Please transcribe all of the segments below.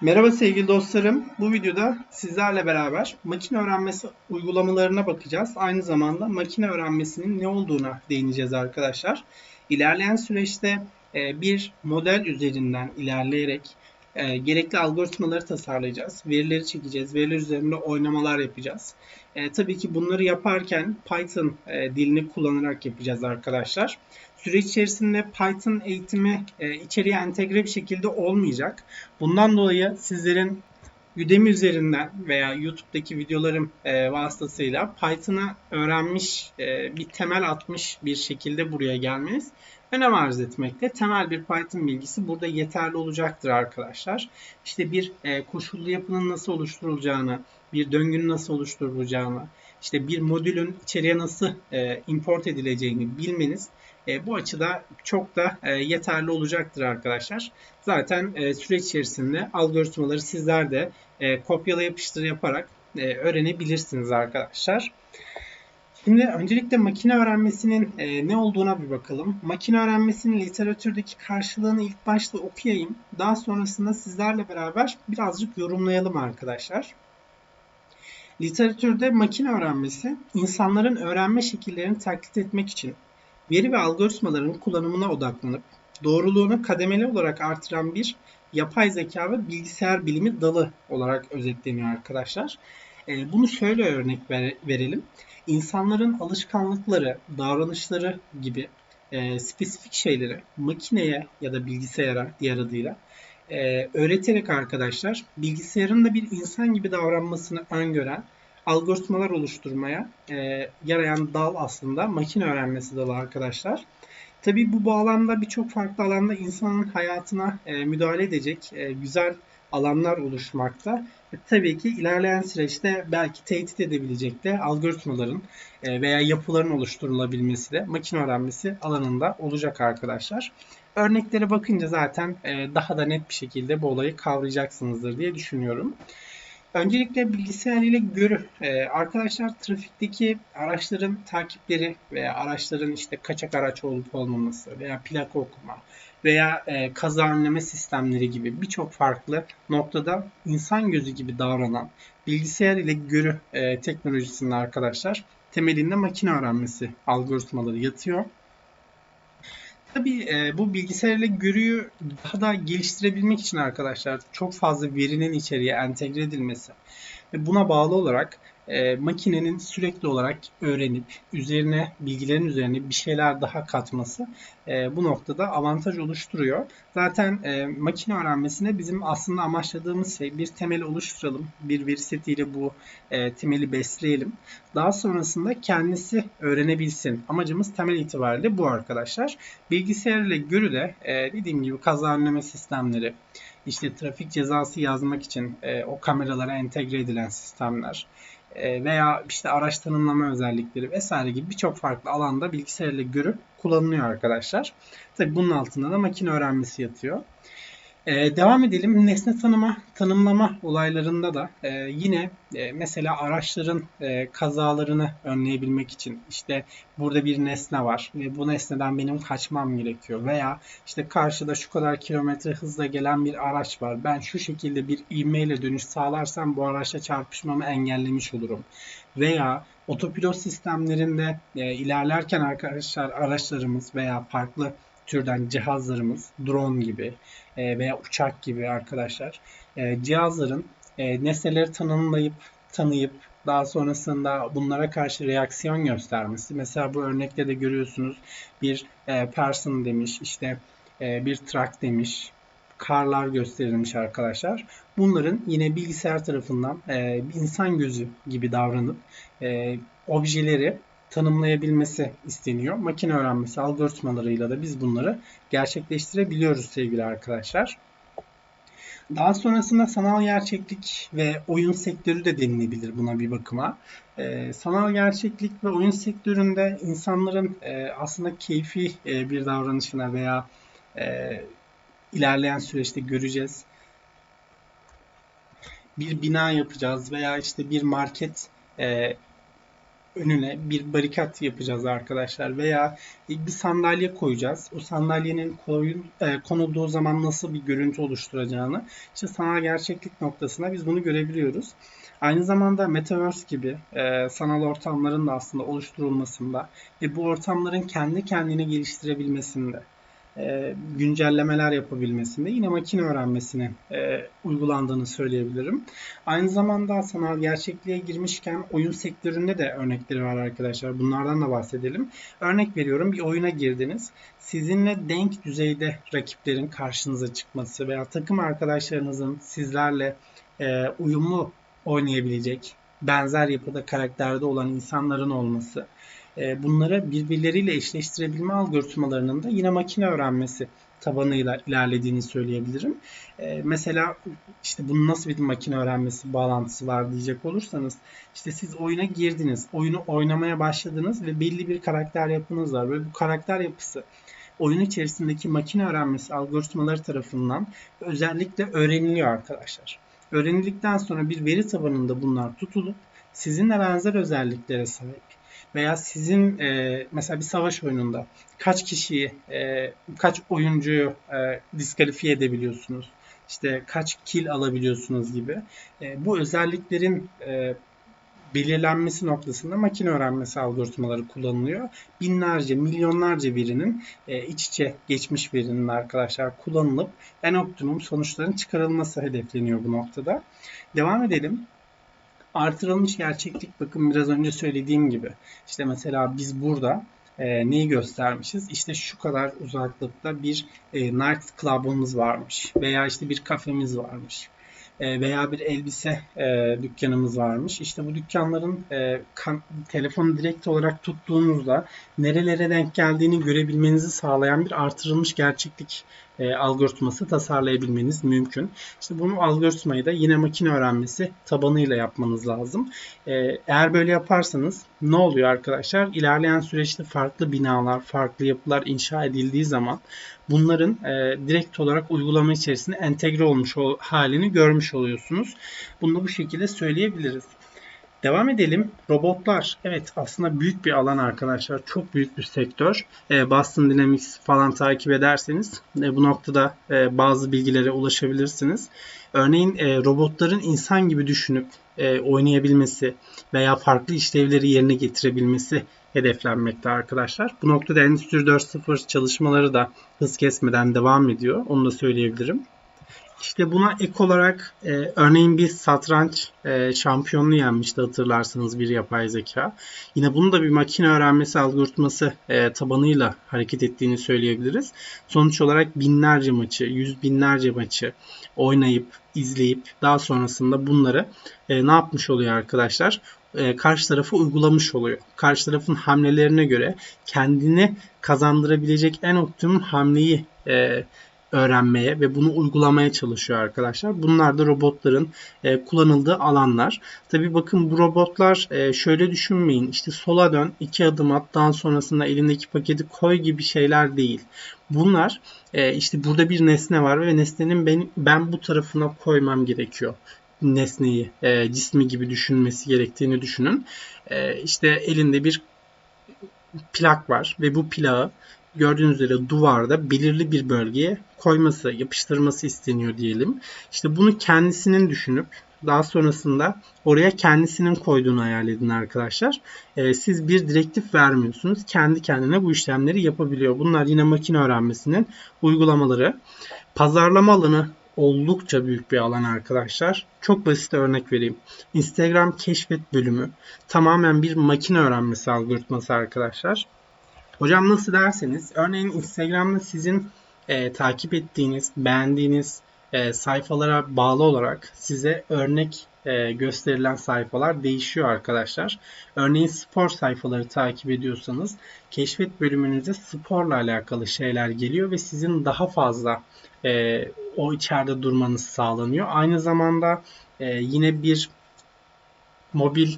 Merhaba sevgili dostlarım. Bu videoda sizlerle beraber makine öğrenmesi uygulamalarına bakacağız. Aynı zamanda makine öğrenmesinin ne olduğuna değineceğiz arkadaşlar. İlerleyen süreçte e, bir model üzerinden ilerleyerek e, gerekli algoritmaları tasarlayacağız. Verileri çekeceğiz. Veriler üzerinde oynamalar yapacağız. E, tabii ki bunları yaparken Python dilini kullanarak yapacağız arkadaşlar. Süreç içerisinde Python eğitimi e, içeriye entegre bir şekilde olmayacak. Bundan dolayı sizlerin Udemy üzerinden veya YouTube'daki videolarım e, vasıtasıyla Python'ı öğrenmiş, e, bir temel atmış bir şekilde buraya gelmeniz önem arz etmekte. Temel bir Python bilgisi burada yeterli olacaktır arkadaşlar. İşte bir e, koşullu yapının nasıl oluşturulacağını, bir döngünün nasıl oluşturulacağını, işte bir modülün içeriye nasıl e, import edileceğini bilmeniz e, bu açıda çok da e, yeterli olacaktır arkadaşlar. Zaten e, süreç içerisinde algoritmaları sizler de e, kopyala yapıştır yaparak e, öğrenebilirsiniz arkadaşlar. Şimdi öncelikle makine öğrenmesinin e, ne olduğuna bir bakalım. Makine öğrenmesinin literatürdeki karşılığını ilk başta okuyayım. Daha sonrasında sizlerle beraber birazcık yorumlayalım arkadaşlar. Literatürde makine öğrenmesi insanların öğrenme şekillerini taklit etmek için veri ve algoritmaların kullanımına odaklanıp doğruluğunu kademeli olarak artıran bir yapay zeka ve bilgisayar bilimi dalı olarak özetleniyor arkadaşlar. Ee, bunu şöyle örnek verelim. İnsanların alışkanlıkları, davranışları gibi e, spesifik şeyleri makineye ya da bilgisayara diğer adıyla e, öğreterek arkadaşlar bilgisayarın da bir insan gibi davranmasını öngören algoritmalar oluşturmaya e, yarayan dal aslında makine öğrenmesi dalı arkadaşlar. Tabi bu bağlamda birçok farklı alanda insanın hayatına e, müdahale edecek e, güzel alanlar oluşmakta. E, tabii ki ilerleyen süreçte belki tehdit edebilecek de algoritmaların e, veya yapıların oluşturulabilmesi de makine öğrenmesi alanında olacak arkadaşlar. Örneklere bakınca zaten e, daha da net bir şekilde bu olayı kavrayacaksınızdır diye düşünüyorum. Öncelikle bilgisayar ile görü. Ee, arkadaşlar trafikteki araçların takipleri veya araçların işte kaçak araç olup olmaması veya plaka okuma veya e, kaza önleme sistemleri gibi birçok farklı noktada insan gözü gibi davranan bilgisayar ile görü e, teknolojisinde arkadaşlar temelinde makine öğrenmesi algoritmaları yatıyor. Tabii e, bu bilgisayar ile görüyü daha da geliştirebilmek için arkadaşlar çok fazla verinin içeriye entegre edilmesi ve buna bağlı olarak e, makinenin sürekli olarak öğrenip üzerine bilgilerin üzerine bir şeyler daha katması e, bu noktada avantaj oluşturuyor. Zaten e, makine öğrenmesinde bizim aslında amaçladığımız şey bir temel oluşturalım. Bir veri setiyle bu e, temeli besleyelim. Daha sonrasında kendisi öğrenebilsin. Amacımız temel itibariyle bu arkadaşlar. Bilgisayar ile görüde e, dediğim gibi kaza önleme sistemleri, işte trafik cezası yazmak için e, o kameralara entegre edilen sistemler, veya işte araç tanımlama özellikleri vesaire gibi birçok farklı alanda bilgisayarla görüp kullanılıyor arkadaşlar. Tabi bunun altında da makine öğrenmesi yatıyor. Ee, devam edelim. Nesne tanıma, tanımlama olaylarında da e, yine e, mesela araçların e, kazalarını önleyebilmek için işte burada bir nesne var ve bu nesneden benim kaçmam gerekiyor veya işte karşıda şu kadar kilometre hızla gelen bir araç var. Ben şu şekilde bir ivmeyle dönüş sağlarsam bu araçla çarpışmamı engellemiş olurum. Veya otopilot sistemlerinde e, ilerlerken arkadaşlar araçlarımız veya farklı türden cihazlarımız drone gibi e, veya uçak gibi arkadaşlar e, cihazların e, nesneleri tanımlayıp tanıyıp daha sonrasında bunlara karşı reaksiyon göstermesi. Mesela bu örnekte de görüyorsunuz bir person demiş, işte bir truck demiş, karlar gösterilmiş arkadaşlar. Bunların yine bilgisayar tarafından insan gözü gibi davranıp objeleri tanımlayabilmesi isteniyor. Makine öğrenmesi algoritmalarıyla da biz bunları gerçekleştirebiliyoruz sevgili arkadaşlar. Daha sonrasında sanal gerçeklik ve oyun sektörü de denilebilir buna bir bakıma. Ee, sanal gerçeklik ve oyun sektöründe insanların e, aslında keyfi e, bir davranışına veya e, ilerleyen süreçte göreceğiz. Bir bina yapacağız veya işte bir market e, önüne bir barikat yapacağız arkadaşlar veya bir sandalye koyacağız. O sandalyenin koyun, e, konulduğu zaman nasıl bir görüntü oluşturacağını işte sanal gerçeklik noktasında biz bunu görebiliyoruz. Aynı zamanda Metaverse gibi e, sanal ortamların da aslında oluşturulmasında ve bu ortamların kendi kendini geliştirebilmesinde e, güncellemeler yapabilmesinde yine makine öğrenmesinin e, uygulandığını söyleyebilirim. Aynı zamanda sanal gerçekliğe girmişken oyun sektöründe de örnekleri var arkadaşlar. Bunlardan da bahsedelim. Örnek veriyorum bir oyuna girdiniz. Sizinle denk düzeyde rakiplerin karşınıza çıkması veya takım arkadaşlarınızın sizlerle e, uyumlu oynayabilecek, benzer yapıda karakterde olan insanların olması bunları birbirleriyle eşleştirebilme algoritmalarının da yine makine öğrenmesi tabanıyla ilerlediğini söyleyebilirim. E, mesela işte bunun nasıl bir makine öğrenmesi bağlantısı var diyecek olursanız işte siz oyuna girdiniz, oyunu oynamaya başladınız ve belli bir karakter yapınız var ve bu karakter yapısı oyun içerisindeki makine öğrenmesi algoritmaları tarafından özellikle öğreniliyor arkadaşlar. Öğrenildikten sonra bir veri tabanında bunlar tutulup sizinle benzer özelliklere sahip veya sizin e, mesela bir savaş oyununda kaç kişiyi, e, kaç oyuncuyu e, diskalifiye edebiliyorsunuz, işte kaç kill alabiliyorsunuz gibi e, bu özelliklerin e, belirlenmesi noktasında makine öğrenmesi algoritmaları kullanılıyor. Binlerce, milyonlarca verinin e, iç içe geçmiş verinin arkadaşlar kullanılıp en optimum sonuçların çıkarılması hedefleniyor bu noktada. Devam edelim. Artırılmış gerçeklik bakın biraz önce söylediğim gibi. İşte mesela biz burada e, neyi göstermişiz? İşte şu kadar uzaklıkta bir e, night club'ımız varmış veya işte bir kafemiz varmış e, veya bir elbise e, dükkanımız varmış. İşte bu dükkanların e, kan, telefonu direkt olarak tuttuğunuzda nerelere denk geldiğini görebilmenizi sağlayan bir artırılmış gerçeklik e, algoritması tasarlayabilmeniz mümkün. İşte bunu algoritmayı da yine makine öğrenmesi tabanıyla yapmanız lazım. E, eğer böyle yaparsanız ne oluyor arkadaşlar? İlerleyen süreçte farklı binalar, farklı yapılar inşa edildiği zaman bunların e, direkt olarak uygulama içerisinde entegre olmuş halini görmüş oluyorsunuz. Bunu bu şekilde söyleyebiliriz. Devam edelim. Robotlar. Evet aslında büyük bir alan arkadaşlar. Çok büyük bir sektör. E, Boston Dynamics falan takip ederseniz e, bu noktada e, bazı bilgilere ulaşabilirsiniz. Örneğin e, robotların insan gibi düşünüp oynayabilmesi veya farklı işlevleri yerine getirebilmesi hedeflenmekte arkadaşlar. Bu noktada Endüstri 4.0 çalışmaları da hız kesmeden devam ediyor. Onu da söyleyebilirim. İşte buna ek olarak e, örneğin bir satranç e, şampiyonunu yenmişti hatırlarsanız bir yapay zeka. Yine bunu da bir makine öğrenmesi algoritması e, tabanıyla hareket ettiğini söyleyebiliriz. Sonuç olarak binlerce maçı, yüz binlerce maçı oynayıp, izleyip daha sonrasında bunları e, ne yapmış oluyor arkadaşlar? E, karşı tarafı uygulamış oluyor. Karşı tarafın hamlelerine göre kendini kazandırabilecek en optimum hamleyi e, öğrenmeye ve bunu uygulamaya çalışıyor arkadaşlar. Bunlar da robotların e, kullanıldığı alanlar. Tabi bakın bu robotlar e, şöyle düşünmeyin. İşte sola dön, iki adım at, daha sonrasında elindeki paketi koy gibi şeyler değil. Bunlar e, işte burada bir nesne var ve nesnenin ben, ben bu tarafına koymam gerekiyor nesneyi e, cismi gibi düşünmesi gerektiğini düşünün. E, işte elinde bir plak var ve bu plağı gördüğünüz üzere duvarda belirli bir bölgeye koyması, yapıştırması isteniyor diyelim. İşte bunu kendisinin düşünüp daha sonrasında oraya kendisinin koyduğunu hayal edin arkadaşlar. Ee, siz bir direktif vermiyorsunuz. Kendi kendine bu işlemleri yapabiliyor. Bunlar yine makine öğrenmesinin uygulamaları. Pazarlama alanı oldukça büyük bir alan arkadaşlar. Çok basit örnek vereyim. Instagram keşfet bölümü tamamen bir makine öğrenmesi algoritması arkadaşlar. Hocam nasıl derseniz örneğin Instagram'da sizin e, takip ettiğiniz, beğendiğiniz e, sayfalara bağlı olarak size örnek e, gösterilen sayfalar değişiyor arkadaşlar. Örneğin spor sayfaları takip ediyorsanız keşfet bölümünüze sporla alakalı şeyler geliyor ve sizin daha fazla e, o içeride durmanız sağlanıyor. Aynı zamanda e, yine bir mobil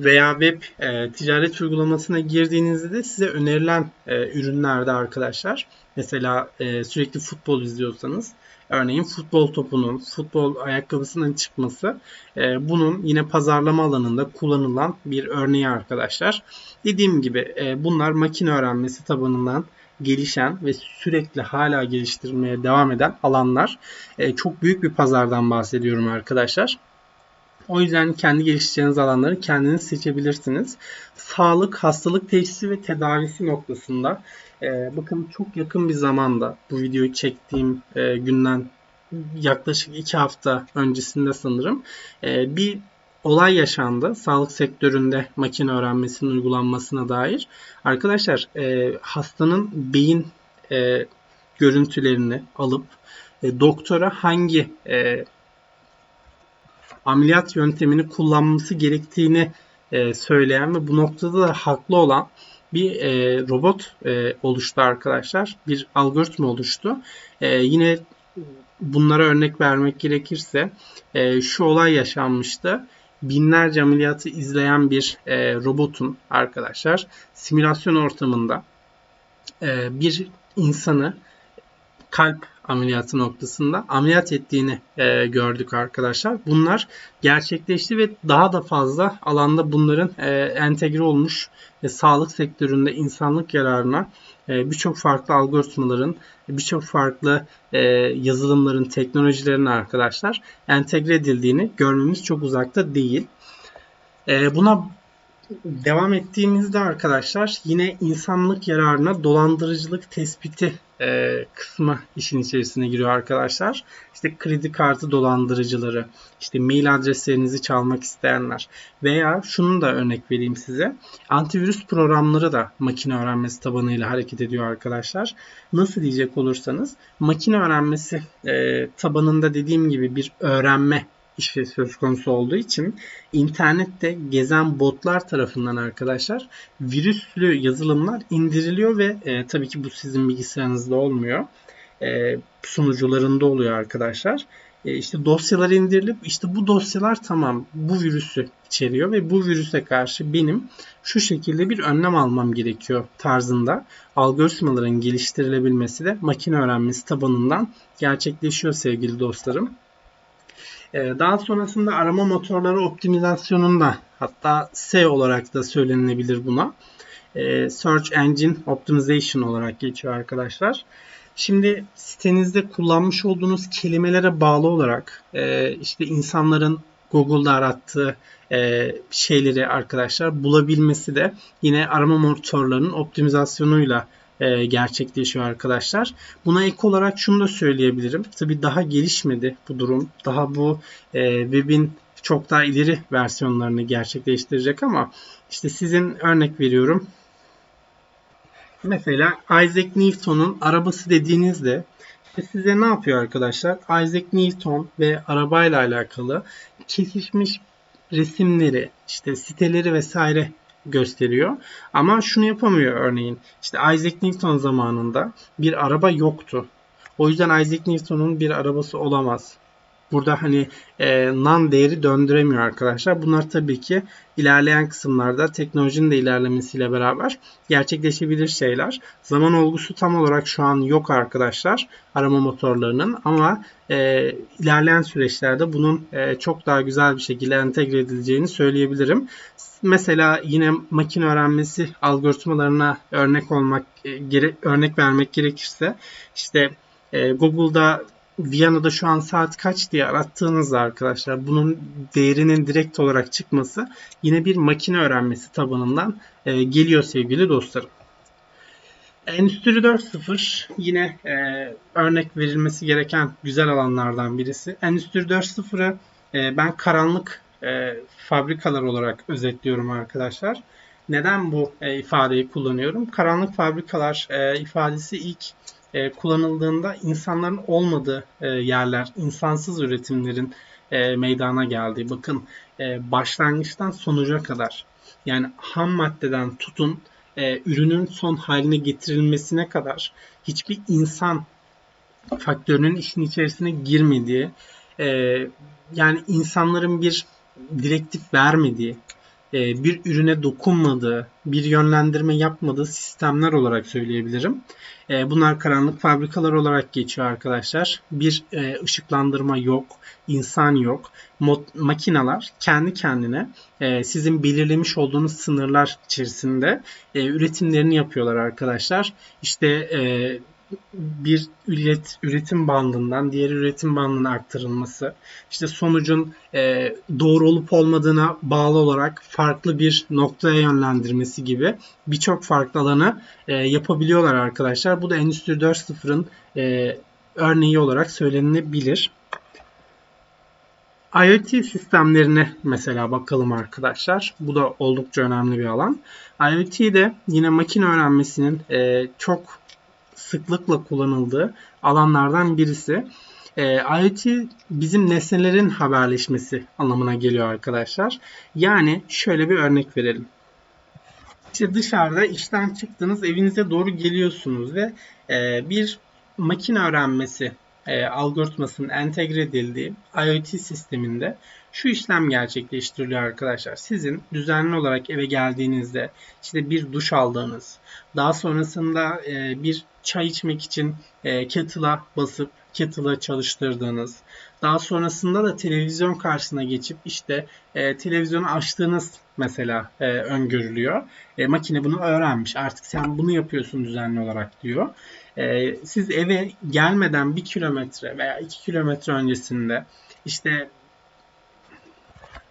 veya web e, ticaret uygulamasına girdiğinizde de size önerilen e, ürünlerde arkadaşlar mesela e, sürekli futbol izliyorsanız Örneğin futbol topunun, futbol ayakkabısının çıkması e, bunun yine pazarlama alanında kullanılan bir örneği arkadaşlar. Dediğim gibi e, bunlar makine öğrenmesi tabanından gelişen ve sürekli hala geliştirmeye devam eden alanlar. E, çok büyük bir pazardan bahsediyorum arkadaşlar. O yüzden kendi geliştireceğiniz alanları kendiniz seçebilirsiniz. Sağlık, hastalık teşhisi ve tedavisi noktasında e, bakın çok yakın bir zamanda bu videoyu çektiğim e, günden yaklaşık iki hafta öncesinde sanırım e, bir olay yaşandı. Sağlık sektöründe makine öğrenmesinin uygulanmasına dair. Arkadaşlar e, hastanın beyin e, görüntülerini alıp e, doktora hangi e, ameliyat yöntemini kullanması gerektiğini e, söyleyen ve bu noktada da haklı olan bir e, robot e, oluştu arkadaşlar. Bir algoritma oluştu. E, yine bunlara örnek vermek gerekirse e, şu olay yaşanmıştı. Binlerce ameliyatı izleyen bir e, robotun arkadaşlar simülasyon ortamında e, bir insanı kalp ameliyatı noktasında ameliyat ettiğini e, gördük arkadaşlar. Bunlar gerçekleşti ve daha da fazla alanda bunların e, entegre olmuş e, sağlık sektöründe insanlık yararına e, birçok farklı algoritmaların, birçok farklı e, yazılımların, teknolojilerin arkadaşlar entegre edildiğini görmemiz çok uzakta değil. E, buna devam ettiğimizde arkadaşlar yine insanlık yararına dolandırıcılık tespiti e, kısmı işin içerisine giriyor arkadaşlar. İşte kredi kartı dolandırıcıları, işte mail adreslerinizi çalmak isteyenler veya şunu da örnek vereyim size. Antivirüs programları da makine öğrenmesi tabanıyla hareket ediyor arkadaşlar. Nasıl diyecek olursanız makine öğrenmesi e, tabanında dediğim gibi bir öğrenme işi söz konusu olduğu için internette gezen botlar tarafından arkadaşlar virüslü yazılımlar indiriliyor ve e, tabii ki bu sizin bilgisayarınızda olmuyor. E, sunucularında oluyor arkadaşlar. E, işte dosyalar indirilip işte bu dosyalar tamam bu virüsü içeriyor ve bu virüse karşı benim şu şekilde bir önlem almam gerekiyor tarzında algoritmaların geliştirilebilmesi de makine öğrenmesi tabanından gerçekleşiyor sevgili dostlarım. Ee, daha sonrasında arama motorları optimizasyonunda hatta S olarak da söylenilebilir buna. Ee, Search Engine Optimization olarak geçiyor arkadaşlar. Şimdi sitenizde kullanmış olduğunuz kelimelere bağlı olarak e, işte insanların Google'da arattığı e, şeyleri arkadaşlar bulabilmesi de yine arama motorlarının optimizasyonuyla e, gerçekleşiyor arkadaşlar. Buna ek olarak şunu da söyleyebilirim. Tabi daha gelişmedi bu durum. Daha bu e, web'in çok daha ileri versiyonlarını gerçekleştirecek ama işte sizin örnek veriyorum. Mesela Isaac Newton'un arabası dediğinizde işte size ne yapıyor arkadaşlar? Isaac Newton ve arabayla alakalı kesişmiş resimleri, işte siteleri vesaire gösteriyor. Ama şunu yapamıyor örneğin. İşte Isaac Newton zamanında bir araba yoktu. O yüzden Isaac Newton'un bir arabası olamaz burada hani e, nan değeri döndüremiyor arkadaşlar. Bunlar tabii ki ilerleyen kısımlarda teknolojinin de ilerlemesiyle beraber gerçekleşebilir şeyler. Zaman olgusu tam olarak şu an yok arkadaşlar arama motorlarının ama e, ilerleyen süreçlerde bunun e, çok daha güzel bir şekilde entegre edileceğini söyleyebilirim. Mesela yine makine öğrenmesi algoritmalarına örnek olmak e, gere, örnek vermek gerekirse işte e, Google'da Viyana'da şu an saat kaç diye arattığınızda arkadaşlar bunun değerinin direkt olarak çıkması yine bir makine öğrenmesi tabanından e, geliyor sevgili dostlarım. Endüstri 4.0 yine e, örnek verilmesi gereken güzel alanlardan birisi. Endüstri 4.0'ı e, ben karanlık e, fabrikalar olarak özetliyorum arkadaşlar. Neden bu e, ifadeyi kullanıyorum? Karanlık fabrikalar e, ifadesi ilk e, kullanıldığında insanların olmadığı e, yerler, insansız üretimlerin e, meydana geldiği. Bakın e, başlangıçtan sonuca kadar yani ham maddeden tutun e, ürünün son haline getirilmesine kadar hiçbir insan faktörünün işin içerisine girmediği, e, yani insanların bir direktif vermediği, e, bir ürüne dokunmadığı, bir yönlendirme yapmadığı sistemler olarak söyleyebilirim. E, bunlar karanlık fabrikalar olarak geçiyor arkadaşlar. Bir e, ışıklandırma yok, insan yok. Makineler kendi kendine sizin belirlemiş olduğunuz sınırlar içerisinde üretimlerini yapıyorlar arkadaşlar. İşte bir üret, üretim bandından diğer üretim bandına aktarılması, işte sonucun e, doğru olup olmadığına bağlı olarak farklı bir noktaya yönlendirmesi gibi birçok farklı alanı e, yapabiliyorlar arkadaşlar. Bu da Endüstri 4.0'ın e, örneği olarak söylenebilir. IoT sistemlerine mesela bakalım arkadaşlar. Bu da oldukça önemli bir alan. IoT'de yine makine öğrenmesinin e, çok sıklıkla kullanıldığı alanlardan birisi. E, IoT bizim nesnelerin haberleşmesi anlamına geliyor arkadaşlar. Yani şöyle bir örnek verelim. İşte dışarıda işten çıktınız, evinize doğru geliyorsunuz ve e, bir makine öğrenmesi e, algoritmasının entegre edildiği IoT sisteminde şu işlem gerçekleştiriliyor arkadaşlar. Sizin düzenli olarak eve geldiğinizde işte bir duş aldığınız, daha sonrasında e, bir çay içmek için e, kettle'a basıp kettle'ı çalıştırdığınız, daha sonrasında da televizyon karşısına geçip işte e, televizyonu açtığınız mesela e, öngörülüyor. E, makine bunu öğrenmiş. Artık sen bunu yapıyorsun düzenli olarak diyor. E, siz eve gelmeden bir kilometre veya iki kilometre öncesinde işte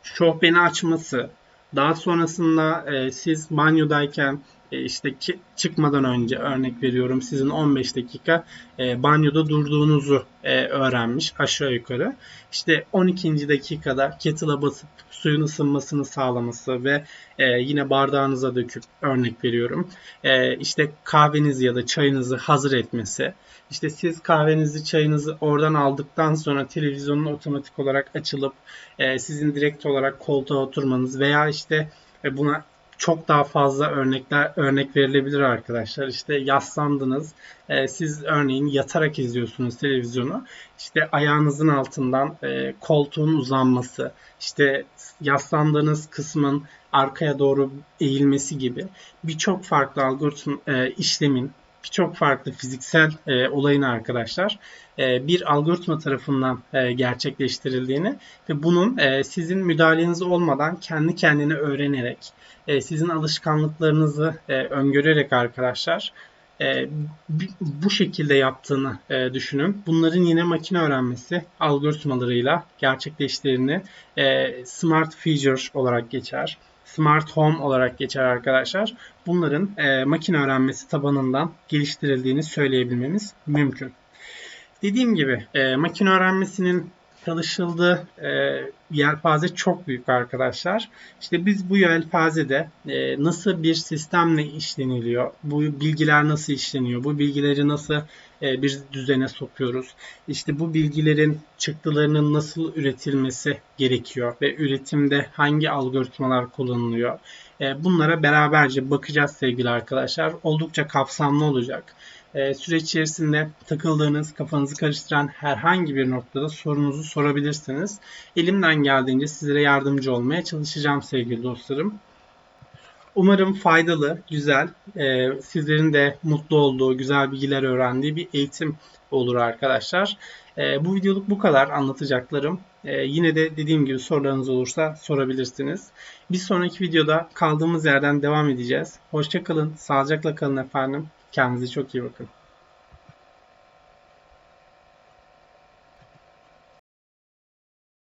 şofbeni açması, daha sonrasında e, siz banyodayken e, işte ki, çıkmadan önce örnek veriyorum sizin 15 dakika e, banyoda durduğunuzu e, öğrenmiş aşağı yukarı. İşte 12. dakikada kettle'a basıp suyun ısınmasını sağlaması ve e, yine bardağınıza döküp örnek veriyorum. E, işte kahvenizi ya da çayınızı hazır etmesi. İşte siz kahvenizi, çayınızı oradan aldıktan sonra televizyonun otomatik olarak açılıp e, sizin direkt olarak koltuğa oturmanız veya işte e, buna çok daha fazla örnekler örnek verilebilir arkadaşlar. İşte yaslandınız. E, siz örneğin yatarak izliyorsunuz televizyonu. İşte ayağınızın altından e, koltuğun uzanması, işte yaslandığınız kısmın arkaya doğru eğilmesi gibi birçok farklı algoritm e, işlemin birçok farklı fiziksel e, olayın arkadaşlar e, bir algoritma tarafından e, gerçekleştirildiğini ve bunun e, sizin müdahaleniz olmadan kendi kendine öğrenerek e, sizin alışkanlıklarınızı e, öngörerek arkadaşlar e, bu şekilde yaptığını e, düşünün. Bunların yine makine öğrenmesi algoritmalarıyla gerçekleştiğini e, smart feature olarak geçer. Smart Home olarak geçer arkadaşlar. Bunların e, makine öğrenmesi tabanından geliştirildiğini söyleyebilmemiz mümkün. Dediğim gibi e, makine öğrenmesinin çalışıldığı e, yelpaze çok büyük arkadaşlar. İşte biz bu yelpazede e, nasıl bir sistemle işleniliyor, bu bilgiler nasıl işleniyor, bu bilgileri nasıl bir düzene sokuyoruz, işte bu bilgilerin çıktılarının nasıl üretilmesi gerekiyor ve üretimde hangi algoritmalar kullanılıyor. E, bunlara beraberce bakacağız sevgili arkadaşlar. Oldukça kapsamlı olacak. E, süreç içerisinde takıldığınız, kafanızı karıştıran herhangi bir noktada sorunuzu sorabilirsiniz. Elimden geldiğince sizlere yardımcı olmaya çalışacağım sevgili dostlarım. Umarım faydalı, güzel, e, sizlerin de mutlu olduğu, güzel bilgiler öğrendiği bir eğitim olur arkadaşlar. E, bu videoluk bu kadar anlatacaklarım. E, yine de dediğim gibi sorularınız olursa sorabilirsiniz. Bir sonraki videoda kaldığımız yerden devam edeceğiz. Hoşçakalın, sağlıcakla kalın efendim. Kendinize çok iyi bakın.